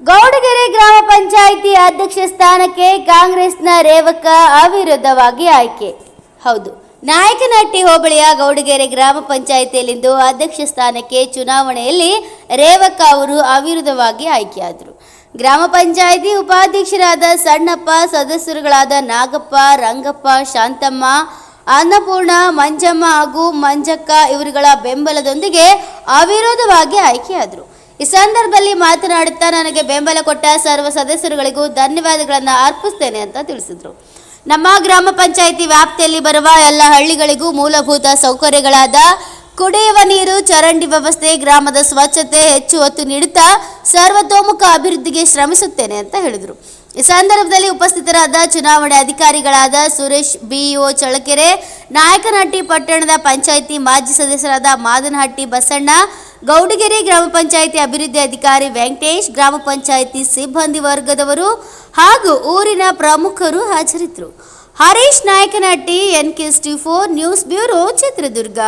ಗೌಡಗೆರೆ ಗ್ರಾಮ ಪಂಚಾಯಿತಿ ಅಧ್ಯಕ್ಷ ಸ್ಥಾನಕ್ಕೆ ಕಾಂಗ್ರೆಸ್ನ ರೇವಕ್ಕ ಅವಿರೋಧವಾಗಿ ಆಯ್ಕೆ. ಹೌದು, ನಾಯಕನಹಟ್ಟಿ ಹೋಬಳಿಯ ಗೌಡಗೆರೆ ಗ್ರಾಮ ಪಂಚಾಯಿತಿಯಲ್ಲಿಂದು ಅಧ್ಯಕ್ಷ ಸ್ಥಾನಕ್ಕೆ ಚುನಾವಣೆಯಲ್ಲಿ ರೇವಕ್ಕ ಅವರು ಅವಿರೋಧವಾಗಿ ಆಯ್ಕೆಯಾದರು. ಗ್ರಾಮ ಪಂಚಾಯಿತಿ ಉಪಾಧ್ಯಕ್ಷರಾದ ಸಣ್ಣಪ್ಪ, ಸದಸ್ಯರುಗಳಾದ ನಾಗಪ್ಪ, ರಂಗಪ್ಪ, ಶಾಂತಮ್ಮ, ಅನ್ನಪೂರ್ಣ, ಮಂಜಮ್ಮ ಹಾಗೂ ಮಂಜಕ್ಕ ಇವರುಗಳ ಬೆಂಬಲದೊಂದಿಗೆ ಅವಿರೋಧವಾಗಿ ಆಯ್ಕೆಯಾದರು. ಈ ಸಂದರ್ಭದಲ್ಲಿ ಮಾತನಾಡುತ್ತಾ ನನಗೆ ಬೆಂಬಲ ಕೊಟ್ಟ ಸರ್ವ ಸದಸ್ಯರುಗಳಿಗೂ ಧನ್ಯವಾದಗಳನ್ನು ಅರ್ಪಿಸ್ತೇನೆ ಅಂತ ತಿಳಿಸಿದರು. ನಮ್ಮ ಗ್ರಾಮ ಪಂಚಾಯಿತಿ ವ್ಯಾಪ್ತಿಯಲ್ಲಿ ಬರುವ ಎಲ್ಲ ಹಳ್ಳಿಗಳಿಗೂ ಮೂಲಭೂತ ಸೌಕರ್ಯಗಳಾದ ಕುಡಿಯುವ ನೀರು, ಚರಂಡಿ ವ್ಯವಸ್ಥೆ, ಗ್ರಾಮದ ಸ್ವಚ್ಛತೆ ಹೆಚ್ಚು ಒತ್ತು ನೀಡುತ್ತಾ ಸರ್ವತೋಮುಖ ಅಭಿವೃದ್ಧಿಗೆ ಶ್ರಮಿಸುತ್ತೇನೆ ಅಂತ ಹೇಳಿದರು. ಈ ಸಂದರ್ಭದಲ್ಲಿ ಉಪಸ್ಥಿತರಾದ ಚುನಾವಣೆ ಅಧಿಕಾರಿಗಳಾದ ಸುರೇಶ್, ಬಿಇಒ ಚಳಕೆರೆ ನಾಯಕನಹಟ್ಟಿ ಪಟ್ಟಣದ ಪಂಚಾಯಿತಿ ಮಾಜಿ ಸದಸ್ಯರಾದ ಮಾದನಹಟ್ಟಿ ಬಸಣ್ಣ ಗೌಡಗೆರೆ ಗ್ರಾಮ ಪಂಚಾಯಿತಿ ಅಭಿವೃದ್ಧಿ ಅಧಿಕಾರಿ ವೆಂಕಟೇಶ್ ಗ್ರಾಮ ಪಂಚಾಯಿತಿ ಸಿಬ್ಬಂದಿ ವರ್ಗದವರು ಹಾಗೂ ಊರಿನ ಪ್ರಮುಖರು ಹಾಜರಿದ್ದರು. Harish Nayakanahatti N K four news bureau Chitradurga.